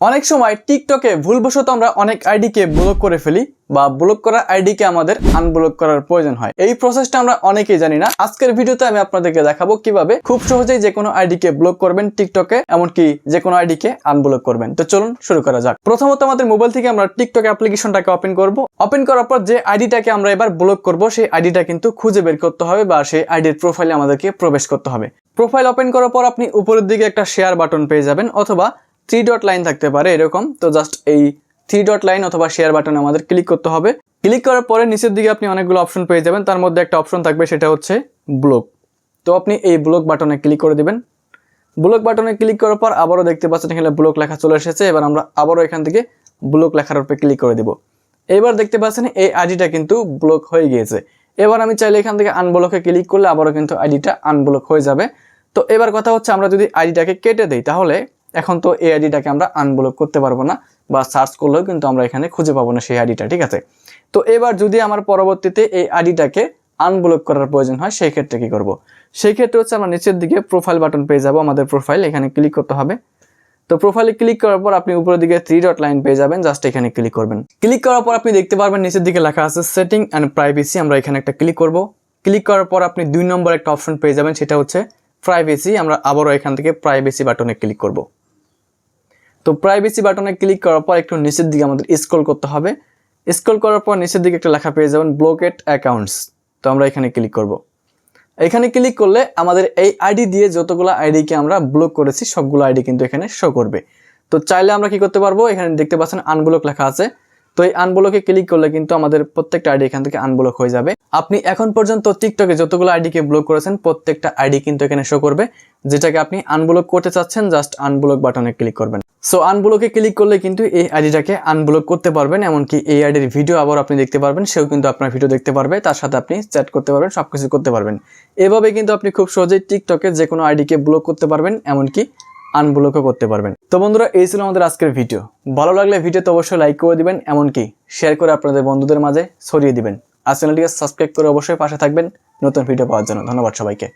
অনেক সময় টিকটকে ভুলবশত আমরা অনেক আইডিকে ব্লক করে ফেলি বা ব্লক করা আইডিকে আমাদের আনব্লক করার প্রয়োজন হয়। এই প্রসেসটা আমরা অনেকেই জানি না। আজকের ভিডিওতে আমি আপনাদেরকে দেখাবো কীভাবে খুব সহজেই যে কোনো আইডিকে ব্লক করবেন টিকটকে, এমনকি যে কোনো আইডিকে আনব্লক করবেন। তো চলুন শুরু করা যাক। প্রথমত আমাদের মোবাইল থেকে আমরা টিকটক অ্যাপ্লিকেশনটাকে ওপেন করব। ওপেন করার পর যে আইডিটাকে আমরা এবার ব্লক করব, সেই আইডিটা কিন্তু খুঁজে বের করতে হবে বা সেই আইডির প্রোফাইলে আমাদেরকে প্রবেশ করতে হবে। প্রোফাইল ওপেন করার পর আপনি উপরের দিকে একটা শেয়ার বাটন পেয়ে যাবেন অথবা থ্রি ডট লাইন থাকতে পারে এরকম। তো জাস্ট এই থ্রি ডট লাইন অথবা শেয়ার বাটনে আমাদের ক্লিক করতে হবে। ক্লিক করার পরে নিচের দিকে আপনি অনেকগুলো অপশন পেয়ে যাবেন। তার মধ্যে একটা অপশন থাকবে, সেটা হচ্ছে ব্লক তো আপনি এই ব্লক বাটনে ক্লিক করে দিবেন। ব্লক বাটনে ক্লিক করার পর আবারও দেখতে পাচ্ছেন এখানে ব্লক লেখা চলে এসেছে। এবার আমরা আবারও এখান থেকে ব্লক লেখার উপরে ক্লিক করে দিব। এবার দেখতে পাচ্ছেন এই আইডিটা কিন্তু ব্লক হয়ে গিয়েছে। এবার আমি চাইলে এখান থেকে আনব্লকে ক্লিক করলে আবারও কিন্তু আইডিটা আনব্লক হয়ে যাবে। তো এবার কথা হচ্ছে আমরা যদি আইডিটাকে কেটে দিই, তাহলে এখন তো এই আইডিটাকে আমরা আনব্লক করতে পারব না বা সার্চ করলেও কিন্তু আমরা এখানে খুঁজে পাবো না সেই আইডিটা ঠিক আছে? তো এবার যদি আমার পরবর্তীতে এই আইডিটাকে আনব্লক করার প্রয়োজন হয়, সেই ক্ষেত্রে কি করব? সেই ক্ষেত্রে হচ্ছে আমরা নিচের দিকে প্রোফাইল বাটন পেয়ে যাব আমাদের প্রোফাইল এখানে ক্লিক করতে হবে। তো প্রোফাইলে ক্লিক করার পর আপনি উপরের দিকে থ্রি ডট লাইন পেয়ে যাবেন জাস্ট এখানে ক্লিক করবেন। ক্লিক করার পর আপনি দেখতে পারবেন নিচের দিকে লেখা আছে সেটিং অ্যান্ড প্রাইভেসি আমরা এখানে একটা ক্লিক করব। ক্লিক করার পর আপনি দুই নম্বর একটা অপশন পেয়ে যাবেন, সেটা হচ্ছে প্রাইভেসি আমরা আবারও এখান থেকে প্রাইভেসি বাটনে ক্লিক করব। তো প্রাইভেসি বাটনে ক্লিক করার পর একটু নিচের দিকে আমাদের স্ক্রল করতে হবে। স্ক্রল করার পর নিচের দিকে একটা লেখা পেয়ে যাবেন ব্লকেট অ্যাকাউন্টস তো আমরা এখানে ক্লিক করব। এখানে ক্লিক করলে আমাদের এই আইডি দিয়ে যতগুলো আইডিকে আমরা ব্লক করেছি, সবগুলো আইডি কিন্তু এখানে শো করবে। তো চাইলে আমরা কি করতে পারব? এখানে দেখতে পাচ্ছেন আনব্লক লেখা আছে। তো এই আনব্লকে ক্লিক করলে কিন্তু আমাদের প্রত্যেকটা আইডি এখান থেকে আনব্লক হয়ে যাবে। আপনি এখন পর্যন্ত টিকটকে যতগুলো আইডিকে ব্লক করেছেন, প্রত্যেকটা আইডি কিন্তু এখানে শো করবে। যেটাকে আপনি আনব্লক করতে চাচ্ছেন জাস্ট আনব্লক বাটনে ক্লিক করবেন। সো আনব্লকে ক্লিক করলে কিন্তু এই আইডিটাকে আনব্লক করতে পারবেন, এমনকি এই আইডির ভিডিও আবার আপনি দেখতে পারবেন, সেও কিন্তু আপনার ভিডিও দেখতে পারবে, তার সাথে আপনি চ্যাট করতে পারবেন সব কিছু করতে পারবেন। এভাবে কিন্তু আপনি খুব সহজেই টিকটকে যে কোনো আইডিকে ব্লক করতে পারবেন, এমনকি আনব্লকও করতে পারবেন। তো বন্ধুরা, এই ছিল আমাদের আজকের ভিডিও ভালো লাগলে ভিডিওতে অবশ্যই লাইক করে দিবেন, এমনকি শেয়ার করে আপনাদের বন্ধুদের মাঝে ছড়িয়ে দিবেন। আর চ্যানেলটিকে সাবস্ক্রাইব করে অবশ্যই পাশে থাকবেন। নতুন ভিডিও পাওয়ার জন্য ধন্যবাদ সবাইকে।